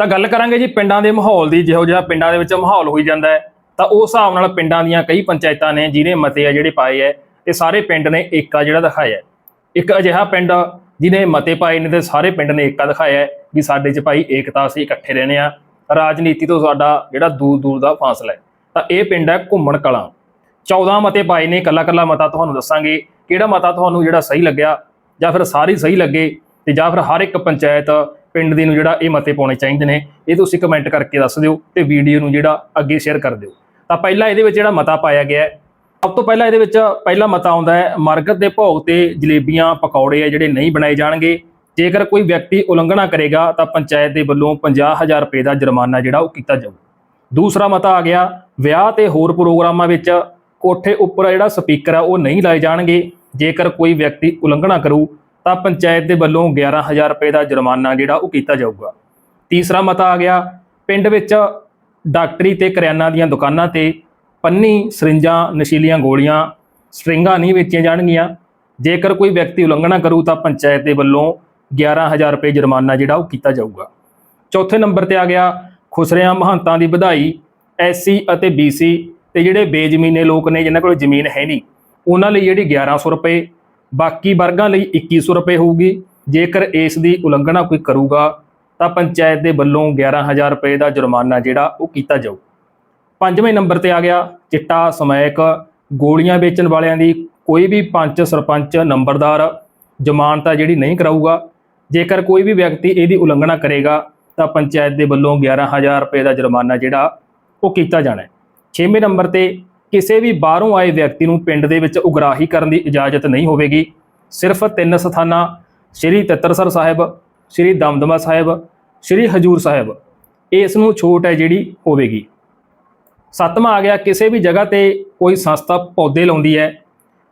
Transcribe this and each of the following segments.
ਤਾਂ ਗੱਲ ਕਰਾਂਗੇ ਜੀ ਪਿੰਡਾਂ ਦੇ ਮਾਹੌਲ ਦੀ, ਜਿਹੋ ਜਿਹਾ ਪਿੰਡਾਂ ਦੇ ਵਿੱਚ ਮਾਹੌਲ ਹੋਈ ਜਾਂਦਾ ਹੈ, ਤਾਂ ਉਸ ਹਿਸਾਬ ਨਾਲ ਪਿੰਡਾਂ ਦੀਆਂ ਕਈ ਪੰਚਾਇਤਾਂ ਨੇ, ਜਿਹਨੇ ਮਤੇ ਆ ਜਿਹੜੇ ਪਾਏ ਐ ਤੇ ਸਾਰੇ ਪਿੰਡ ਨੇ ਏਕਾ ਜਿਹੜਾ ਦਿਖਾਇਆ ਇੱਕ ਅਜਿਹਾ ਪਿੰਡ ਜਿਹਨੇ ਮਤੇ ਪਾਏ ਨੇ ਤੇ ਸਾਰੇ ਪਿੰਡ ਨੇ ਏਕਾ ਦਿਖਾਇਆ ਵੀ ਸਾਡੇ 'ਚ ਭਾਈ ਏਕਤਾ ਅਸੀਂ ਇਕੱਠੇ ਰਹਿੰਦੇ ਆ ਰਾਜਨੀਤੀ ਤੋਂ ਸਾਡਾ ਜਿਹੜਾ ਦੂਰ ਦੂਰ ਦਾ ਫਾਸਲਾ ਹੈ। ਤਾਂ ਇਹ ਪਿੰਡ ਹੈ ਘੁੰਮਣ ਕਲਾਂ। 14 ਮਤੇ ਪਾਏ ਨੇ ਕੱਲਾ ਕੱਲਾ ਮਤਾ ਤੁਹਾਨੂੰ ਦੱਸਾਂਗੇ, ਕਿਹੜਾ ਮਤਾ ਤੁਹਾਨੂੰ ਜਿਹੜਾ ਸਹੀ ਲੱਗਿਆ ਜਾਂ ਫਿਰ ਸਾਰੇ ਸਹੀ ਲੱਗੇ ਤੇ ਜਾਂ ਫਿਰ ਹਰ ਇੱਕ ਪੰਚਾਇਤ ਪਿੰਡ ਦੇ ਨੂੰ ਜਿਹੜਾ ਇਹ ਮਤੇ ਪਾਉਣੇ ਚਾਹੀਦੇ ਨੇ, ਇਹ ਤੁਸੀਂ ਕਮੈਂਟ ਕਰਕੇ ਦੱਸ ਦਿਓ ਤੇ ਵੀਡੀਓ ਨੂੰ ਜਿਹੜਾ ਅੱਗੇ ਸ਼ੇਅਰ ਕਰ ਦਿਓ। ਤਾਂ ਪਹਿਲਾਂ ਇਹਦੇ ਵਿੱਚ ਜਿਹੜਾ ਮਤਾ ਪਾਇਆ ਗਿਆ ਹੈ, ਸਭ ਤੋਂ ਪਹਿਲਾਂ ਇਹਦੇ ਵਿੱਚ ਪਹਿਲਾ ਮਤਾ ਆਉਂਦਾ ਹੈ, ਮਰਗਤ ਦੇ ਭੋਗ ਤੇ ਜਲੇਬੀਆਂ, ਪਕੌੜੇ ਆ ਜਿਹੜੇ ਨਹੀਂ ਬਣਾਏ ਜਾਣਗੇ। ਜੇਕਰ ਕੋਈ ਵਿਅਕਤੀ ਉਲੰਘਣਾ ਕਰੇਗਾ ਤਾਂ ਪੰਚਾਇਤ ਦੇ ਵੱਲੋਂ 50000 ਰੁਪਏ ਦਾ ਜੁਰਮਾਨਾ ਜਿਹੜਾ ਉਹ ਕੀਤਾ ਜਾਊ। ਦੂਸਰਾ ਮਤਾ ਆ ਗਿਆ, ਵਿਆਹ ਤੇ ਹੋਰ ਪ੍ਰੋਗਰਾਮਾਂ ਵਿੱਚ ਕੋਠੇ ਉੱਪਰ ਜਿਹੜਾ ਸਪੀਕਰ ਆ ਉਹ ਨਹੀਂ ਲਾਏ ਜਾਣਗੇ। ਜੇਕਰ ਕੋਈ ਵਿਅਕਤੀ ਉਲੰਘਣਾ ਕਰੂ ਤਾਂ ਪੰਚਾਇਤ ਦੇ ਵੱਲੋਂ 11000 ਰੁਪਏ ਦਾ ਜੁਰਮਾਨਾ ਜਿਹੜਾ ਉਹ ਕੀਤਾ ਜਾਊਗਾ। ਤੀਸਰਾ ਮਤਾ ਆ ਗਿਆ, ਪਿੰਡ ਵਿੱਚ ਡਾਕਟਰੀ ਤੇ ਕਰਿਆਨਾ ਦੀਆਂ ਦੁਕਾਨਾਂ ਤੇ ਪੰਨੀ ਸਰਿੰਜਾਂ, ਨਸ਼ੀਲੀਆਂ ਗੋਲੀਆਂ, ਸਟਰਿੰਗਾਂ ਨਹੀਂ ਵੇਚੀਆਂ ਜਾਣਗੀਆਂ। ਜੇਕਰ ਕੋਈ ਵਿਅਕਤੀ ਉਲੰਘਣਾ ਕਰੂ ਤਾਂ ਪੰਚਾਇਤ ਦੇ ਵੱਲੋਂ 11000 ਰੁਪਏ ਜੁਰਮਾਨਾ ਜਿਹੜਾ ਉਹ ਕੀਤਾ ਜਾਊਗਾ। ਚੌਥੇ ਨੰਬਰ ਤੇ ਆ ਗਿਆ, ਖੁਸਰਿਆਂ ਮਹੰਤਾਂ ਦੀ ਵਧਾਈ, ਐਸਸੀ ਅਤੇ ਬੀਸੀ ਤੇ ਜਿਹੜੇ ਬੇਜ਼ਮੀਨੇ ਲੋਕ ਨੇ, ਜਿਨ੍ਹਾਂ ਕੋਲ ਜ਼ਮੀਨ ਹੈ ਨਹੀਂ, ਉਹਨਾਂ ਲਈ ਜਿਹੜੀ 1100 ਰੁਪਏ ਬਾਕੀ ਵਰਗਾਂ ਲਈ 2100 ਰੁਪਏ ਹੋਊਗੀ। ਜੇਕਰ ਇਸ ਦੀ ਉਲੰਘਣਾ ਕੋਈ ਕਰੂਗਾ, ਤਾਂ ਪੰਚਾਇਤ ਦੇ ਵੱਲੋਂ 11000 ਰੁਪਏ ਦਾ ਜੁਰਮਾਨਾ ਜਿਹੜਾ ਉਹ ਕੀਤਾ ਜਾਊ। ਪੰਜਵੇਂ ਨੰਬਰ ਤੇ ਆ ਗਿਆ, ਚਿੱਟਾ ਸਮੈਕ। ਗੋਲੀਆਂ ਵੇਚਣ ਵਾਲਿਆਂ ਦੀ ਕੋਈ ਵੀ ਪੰਚ ਸਰਪੰਚ ਨੰਬਰਦਾਰ ਜ਼ਮਾਨਤ ਜਿਹੜੀ ਨਹੀਂ ਕਰਾਊਗਾ। ਜੇਕਰ ਕੋਈ ਵੀ ਵਿਅਕਤੀ ਇਹਦੀ ਉਲੰਘਣਾ ਕਰੇਗਾ, ਤਾਂ ਪੰਚਾਇਤ ਦੇ ਵੱਲੋਂ 11000 ਰੁਪਏ ਦਾ ਜੁਰਮਾਨਾ ਜਿਹੜਾ ਉਹ ਕੀਤਾ ਜਾਣਾ ਹੈ। ਛੇਵੇਂ ਨੰਬਰ ਤੇ ਕਿਸੇ ਵੀ ਬਾਹਰੋਂ ਆਏ ਵਿਅਕਤੀ ਨੂੰ ਪਿੰਡ ਦੇ ਵਿੱਚ ਉਗਰਾਹੀ ਕਰਨ ਦੀ ਇਜਾਜ਼ਤ ਨਹੀਂ ਹੋਵੇਗੀ। ਸਿਰਫ ਤਿੰਨ ਸਥਾਨਾਂ, ਸ੍ਰੀ ਤਤਰਸਰ ਸਾਹਿਬ, ਸ੍ਰੀ ਦਮਦਮਾ ਸਾਹਿਬ, ਸ੍ਰੀ ਹਜੂਰ ਸਾਹਿਬ। ਇਸ ਨੂੰ ਛੋਟ ਹੈ ਜਿਹੜੀ ਹੋਵੇਗੀ। ਸੱਤਵਾਂ ਆ ਗਿਆ, ਕਿਸੇ ਵੀ ਜਗ੍ਹਾ ਤੇ ਕੋਈ ਸੰਸਥਾ ਪੌਦੇ ਲਾਉਂਦੀ ਹੈ,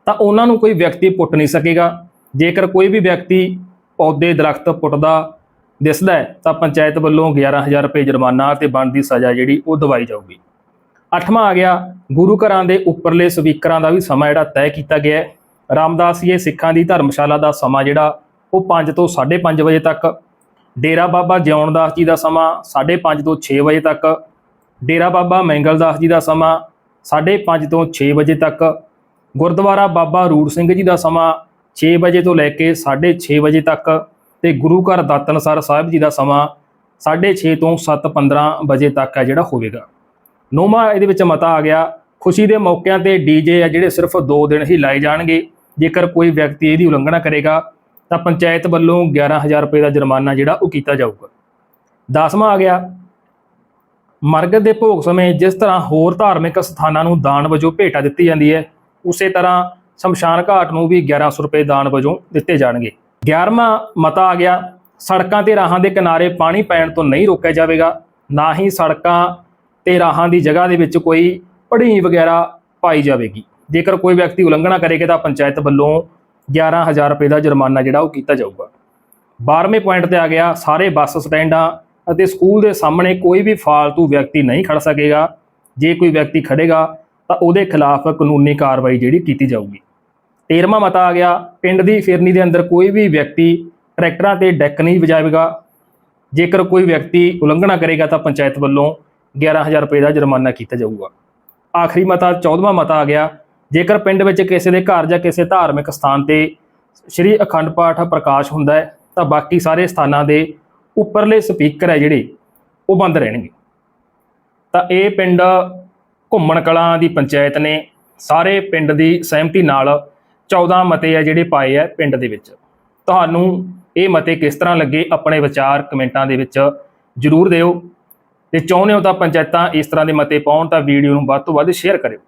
ਤਾਂ ਉਹਨਾਂ ਨੂੰ ਕੋਈ ਵਿਅਕਤੀ ਪੁੱਟ ਨਹੀਂ ਸਕੇਗਾ। ਜੇਕਰ ਕੋਈ ਵੀ ਵਿਅਕਤੀ ਪੌਦੇ, ਦਰਖਤ ਪੁੱਟਦਾ, ਦਿਸਦਾ ਹੈ, ਤਾਂ ਪੰਚਾਇਤ ਵੱਲੋਂ 11000 ਰੁਪਏ ਜੁਰਮਾਨਾ ਤੇ ਬਣਦੀ ਸਜ਼ਾ ਜਿਹੜੀ ਉਹ ਦਵਾਈ ਜਾਊਗੀ। ਅੱਠਵਾਂ ਆ ਗਿਆ ਗੁਰੂ ਘਰਾਂ ਦੇ ਉੱਪਰਲੇ ਸਪੀਕਰਾਂ ਦਾ ਵੀ ਸਮਾਂ ਜਿਹੜਾ ਤੈਅ ਕੀਤਾ ਗਿਆ ਹੈ। ਰਾਮਦਾਸੀਏ ਸਿੱਖਾਂ ਦੀ ਧਰਮਸ਼ਾਲਾ ਦਾ ਸਮਾਂ ਜਿਹੜਾ, ਉਹ 5 ਤੋਂ 5:30 ਵਜੇ ਤੱਕ। ਡੇਰਾ ਬਾਬਾ ਜਿਉਣਦਾਸ ਜੀ ਦਾ ਸਮਾਂ 5:30 ਤੋਂ 6 ਵਜੇ ਤੱਕ। ਡੇਰਾ ਬਾਬਾ ਮੈਂਗਲਦਾਸ ਜੀ ਦਾ ਸਮਾਂ 5:30 ਤੋਂ 6 ਵਜੇ ਤੱਕ। ਗੁਰਦੁਆਰਾ ਬਾਬਾ ਰੂੜ ਸਿੰਘ ਜੀ ਦਾ ਸਮਾਂ 6 ਵਜੇ ਤੋਂ ਲੈ ਕੇ 6:30 ਵਜੇ ਤੱਕ। ਤੇ ਗੁਰੂ ਘਰ ਦਾਤਨਸਰ ਸਾਹਿਬ ਜੀ ਦਾ ਸਮਾਂ 6:30 ਤੋਂ 7:15 ਵਜੇ ਤੱਕ ਹੈ ਜਿਹੜਾ ਹੋਵੇਗਾ। ਨੌਵਾਂ ਇਹਦੇ ਵਿੱਚ ਮਤਾ ਆ ਗਿਆ ਖੁਸ਼ੀ ਦੇ ਮੌਕਿਆਂ ਤੇ ਡੀਜੇ ਆ ਜਿਹੜੇ ਸਿਰਫ 2 ਦਿਨ ਹੀ ਲਾਏ ਜਾਣਗੇ। ਜੇਕਰ ਕੋਈ ਵਿਅਕਤੀ ਇਹਦੀ ਉਲੰਘਣਾ ਕਰੇਗਾ, ਤਾਂ ਪੰਚਾਇਤ ਵੱਲੋਂ 11000 ਰੁਪਏ ਦਾ ਜੁਰਮਾਨਾ ਜਿਹੜਾ ਉਹ ਕੀਤਾ ਜਾਊਗਾ। ਦਸਵਾਂ ਆ ਗਿਆ, ਮਰਗ ਦੇ ਭੋਗ ਸਮੇਂ ਜਿਸ ਤਰ੍ਹਾਂ ਹੋਰ ਧਾਰਮਿਕ ਸਥਾਨਾਂ ਨੂੰ ਦਾਨ ਵਜੋਂ ਭੇਟਾ ਦਿੱਤੀ ਜਾਂਦੀ ਹੈ, ਉਸੇ ਤਰ੍ਹਾਂ ਸ਼ਮਸ਼ਾਨ ਘਾਟ ਨੂੰ ਵੀ 1100 ਰੁਪਏ ਦਾਨ ਵਜੋਂ ਦਿੱਤੇ ਜਾਣਗੇ। 11ਵਾਂ ਮਤਾ ਆ ਗਿਆ, ਸੜਕਾਂ ਤੇ ਰਾਹਾਂ ਦੇ ਕਿਨਾਰੇ ਪਾਣੀ ਪੈਣ ਤੋਂ ਨਹੀਂ ਰੋਕਿਆ ਜਾਵੇਗਾ, ਨਾ ਹੀ ਸੜਕਾਂ ਤੇ ਰਾਹਾਂ ਦੀ ਜਗ੍ਹਾ ਦੇ ਵਿੱਚ ਕੋਈ ਪੜ੍ਹੀ ਵਗੈਰਾ ਪਾਈ ਜਾਵੇਗੀ। ਜੇਕਰ ਕੋਈ ਵਿਅਕਤੀ ਉਲੰਘਣਾ ਕਰੇਗਾ ਤਾਂ ਪੰਚਾਇਤ ਵੱਲੋਂ 11000 ਰੁਪਏ ਦਾ ਜੁਰਮਾਨਾ ਜਿਹੜਾ ਉਹ ਕੀਤਾ ਜਾਊਗਾ। 12ਵੇਂ ਪੁਆਇੰਟ ਤੇ ਆ ਗਿਆ, ਸਾਰੇ ਬੱਸ ਸਟੈਂਡਾਂ ਅਤੇ ਸਕੂਲ ਦੇ ਸਾਹਮਣੇ ਕੋਈ ਵੀ ਫਾਲਤੂ ਵਿਅਕਤੀ ਨਹੀਂ ਖੜ ਸਕੇਗਾ। ਜੇ ਕੋਈ ਵਿਅਕਤੀ ਖੜੇਗਾ ਤਾਂ ਉਹਦੇ ਖਿਲਾਫ ਕਾਨੂੰਨੀ ਕਾਰਵਾਈ ਜਿਹੜੀ ਕੀਤੀ ਜਾਊਗੀ। 13ਵਾਂ ਮਤਾ ਆ ਗਿਆ, ਪਿੰਡ ਦੀ ਫਿਰਨੀ ਦੇ ਅੰਦਰ ਕੋਈ ਵੀ ਵਿਅਕਤੀ ਟਰੈਕਟਰਾਂ ਤੇ ਡੈਕ ਨਹੀਂ ਵਜਾਵੇਗਾ। ਜੇਕਰ ਕੋਈ ਵਿਅਕਤੀ ਉਲੰਘਣਾ ਕਰੇਗਾ ਤਾਂ ਪੰਚਾਇਤ ਵੱਲੋਂ 11000 ਰੁਪਏ ਦਾ ਜੁਰਮਾਨਾ ਕੀਤਾ ਜਾਊਗਾ। ਆਖਰੀ ਮਤਾ 14ਵਾਂ ਮਤਾ ਆ ਗਿਆ। ਜੇਕਰ ਪਿੰਡ ਵਿੱਚ ਕਿਸੇ ਦੇ ਘਰ ਜਾਂ ਕਿਸੇ ਧਾਰਮਿਕ ਸਥਾਨ ਤੇ ਸ੍ਰੀ ਅਖੰਡ ਪਾਠ ਪ੍ਰਕਾਸ਼ ਹੁੰਦਾ ਹੈ, ਤਾਂ ਬਾਕੀ ਸਾਰੇ ਸਥਾਨਾਂ ਦੇ ਉੱਪਰਲੇ ਸਪੀਕਰ ਹੈ ਜਿਹੜੇ, ਉਹ ਬੰਦ ਰਹਿਣਗੇ। ਤਾਂ ਇਹ ਪਿੰਡ ਘੁੰਮਣ ਕਲਾਂ ਦੀ ਪੰਚਾਇਤ ਨੇ ਸਾਰੇ ਪਿੰਡ ਦੀ ਸਹਿਮਤੀ ਨਾਲ 14 ਮਤੇ ਆ ਜਿਹੜੇ ਪਾਏ ਆ ਪਿੰਡ ਦੇ ਵਿੱਚ। ਤੁਹਾਨੂੰ ਇਹ ਮਤੇ ਕਿਸ ਤਰ੍ਹਾਂ ਲੱਗੇ, ਆਪਣੇ ਵਿਚਾਰ ਕਮੈਂਟਾਂ ਦੇ ਵਿੱਚ ਜਰੂਰ ਦਿਓ। ਤੇ ਚਾਹੁੰਦੇ ਹੋ ਤਾਂ ਪੰਚਾਇਤਾਂ ਇਸ ਤਰ੍ਹਾਂ ਦੇ ਮਤੇ ਪਾਉਣ ਤਾਂ ਵੀਡੀਓ ਨੂੰ ਵੱਧ ਤੋਂ ਵੱਧ ਸ਼ੇਅਰ ਕਰਿਓ।